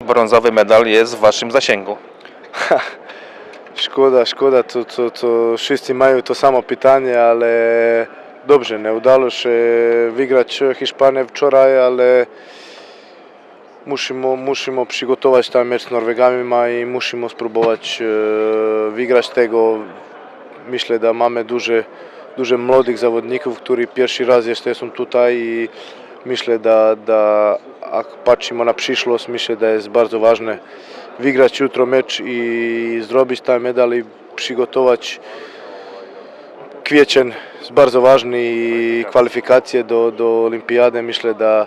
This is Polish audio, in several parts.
brązowy medal jest w waszym zasięgu. Szkoda, szkoda, to, to, to wszyscy mają to samo pytanie, ale dobrze, nie udało się wygrać Hiszpanię wczoraj, ale musimy, musimy przygotować ten mecz z Norwegami i musimy spróbować e, wygrać tego. Myślę, że mamy duże, duże młodych zawodników, którzy pierwszy raz jeszcze są tutaj i myślę, że, że jak patrzymy na przyszłość, myślę, że jest bardzo ważne wygrać jutro mecz i zrobić ten medal i przygotować kwiecień jest bardzo ważny i kwalifikacje do, do olimpiady myślę, że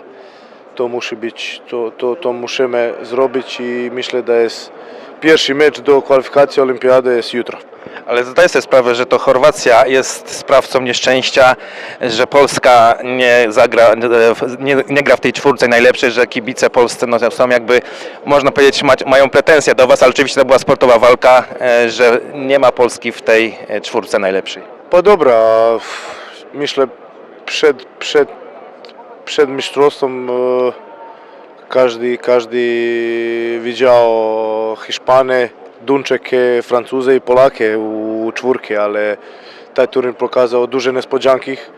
to musi być, to, to, to musimy zrobić i myślę, że jest pierwszy mecz do kwalifikacji olimpiady jest jutro. Ale zdaję sobie sprawę, że to Chorwacja jest sprawcą nieszczęścia, że Polska nie, zagra, nie, nie gra w tej czwórce najlepszej, że kibice polscy no, są jakby, można powiedzieć, ma, mają pretensje do was, ale oczywiście to była sportowa walka, e, że nie ma Polski w tej e, czwórce najlepszej. Pa dobra, myślę przed, przed, przed mistrzostwem e, każdy, każdy widział Hiszpany, Dunčeke, Francuze i Polake u čvurke, ali taj turnir pokazao duže nespodžankih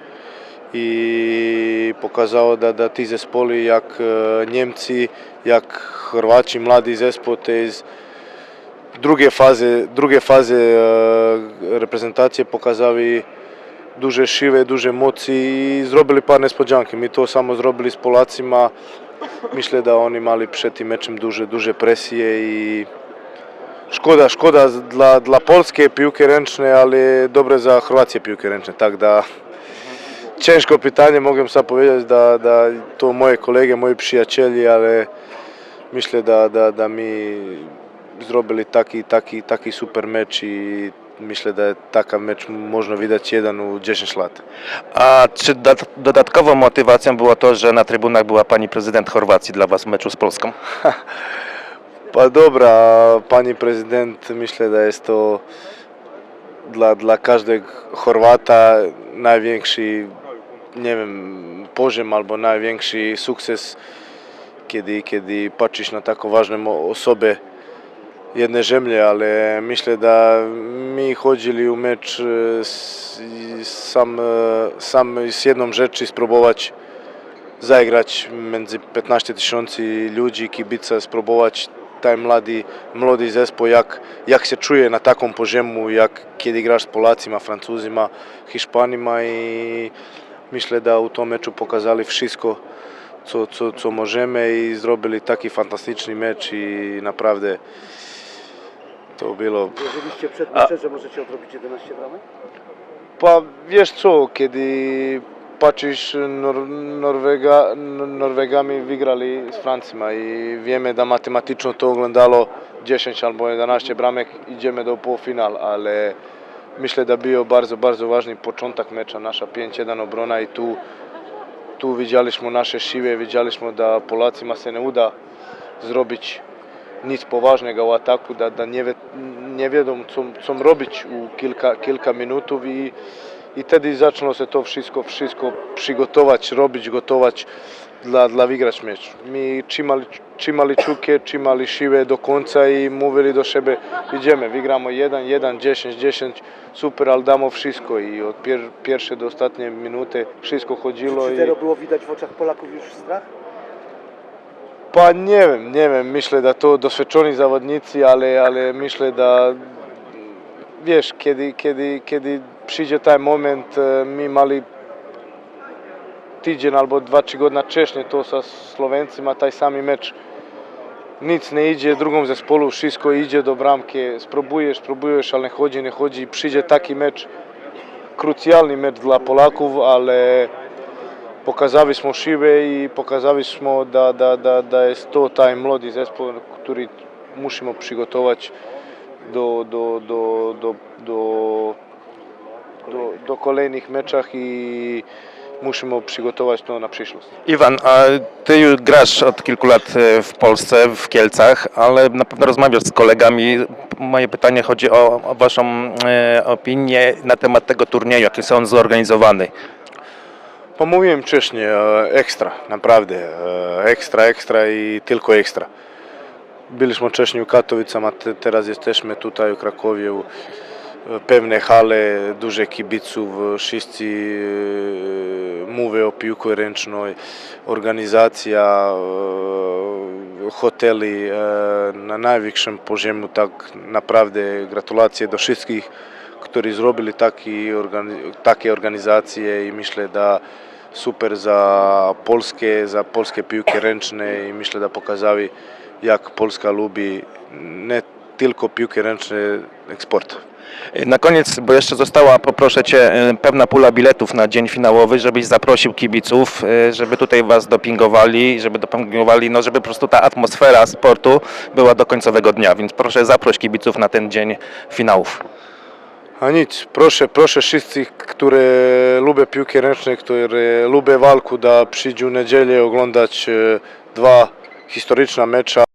i pokazao da, da ti zespoli jak e, Njemci, jak Hrvači, mladi espote iz druge faze, druge faze e, reprezentacije pokazali duže šive, duže moci i zrobili par nespodžanki. Mi to samo zrobili s Polacima, mišle da oni mali pšeti mečem duže, duže presije i szkoda, szkoda dla, dla polskiej piłki ręcznej, ale dobre za Chorwację piłki ręcznej. Tak da ciężko pytanie, mogę sam powiedzieć, że, że to moje kolegi, moi przyjaciele, ale myślę, że, że, że my zrobili taki, taki, taki super mecz i myślę, że taki mecz można widać jeden u 10 lat. A czy dat- dodatkową motywacją było to, że na trybunach była pani prezydent Chorwacji dla was w meczu z Polską? Pa dobra, pani prezydent, myślę, że jest to dla, dla każdego Chorwata największy, nie wiem, poziom albo największy sukces, kiedy, kiedy patrzysz na taką ważną osobę jednej ziemi, ale myślę, że my chodzili u mecz e, sam, e, sam z jedną rzeczy spróbować zagrać między 15 tysięcy ludzi, kibice, spróbować ten młody, młody zespół, jak, jak się czuje na takim poziomie, jak kiedy grasz z Polacima, Francuzima, Hiszpanima i myślę, że u tym meczu pokazali wszystko, co, co, co możemy i zrobili taki fantastyczny mecz i naprawdę to było Wierzyliście przed meczem, że możecie odrobić 11 bramek? Pa wiesz co, kiedy patrzysz Nor Norwega, Norwegami wygrali z Francją i wiemy, że matematycznie to oglądało 10 albo 11 bramek, idziemy do półfinału, ale myślę, że był bardzo, bardzo ważny początek mecza, nasza 5-1 obrona i tu, tu widzieliśmy nasze siły, widzieliśmy, że Polacy ma się nie uda zrobić nic poważnego w ataku, da, da nie, nie wiedzą co, co robić u kilka, kilka minut i, i wtedy zaczęło się to wszystko, wszystko przygotować, robić, gotować dla, dla wygrać mecz. My trzymali, trzymali czukie, trzymali siłę do końca i mówili do siebie idziemy, wygramy 1, 1, 10, 10, super, ale damy wszystko i od pier, pierwszej do ostatniej minuty wszystko chodziło. I... 3-0 było widać w oczach Polaków już strach? Pa nie wiem, nie wiem, myślę, że to doświadczeni zawodnicy, ale, ale myślę, że wiesz, kiedy, kiedy, kiedy przyjdzie ten moment, e, my mali tydzień albo dwa, trzy godziny wcześniej, to sa Słoweńcami taj sami mecz. Nic nie idzie, drugą zespolu wszystko idzie do bramki, spróbujesz, spróbujesz, ale nie chodzi, nie chodzi. Przyjdzie taki mecz, krucjalny mecz dla Polaków, ale pokazaliśmy siłę i pokazaliśmy, da, da, da, da jest to taj młody zespół, który musimy przygotować do, do, do, do, do, do, do kolejnych meczach i musimy przygotować to na przyszłość. Iwan, a ty już grasz od kilku lat e, w Polsce, w Kielcach, ale na pewno rozmawiasz z kolegami. Moje pytanie chodzi o, o waszą e, opinię na temat tego turnieju, jaki jest on zorganizowany. Pomówiłem wcześniej, e, ekstra, naprawdę, e, ekstra, ekstra i tylko ekstra. byliśmy wcześniej w Katowicach, a te, teraz jesteśmy tutaj w Krakowie. Pewne hale, duże kibiców, wszyscy e, mówią o piłce ręcznej, organizacja, e, hoteli e, na najwyższym poziomie, tak naprawdę gratulacje do wszystkich, którzy zrobili taki, takie organizacje i myślę, da super za Polskę, za polskie piłki ręczne i myślę, da pokazali jak Polska lubi nie tylko piłki ręczne, eksport. Na koniec, bo jeszcze została, poproszę Cię, e, pewna pula biletów na dzień finałowy, żebyś zaprosił kibiców, e, żeby tutaj Was dopingowali, żeby dopingowali, no żeby po prostu ta atmosfera sportu była do końcowego dnia, więc proszę zaproś kibiców na ten dzień finałów. A nic, proszę, proszę wszystkich, którzy lubią piłkę ręczne, którzy lubią walku, da przyjdą niedzielę oglądać e, dwa historyczne mecze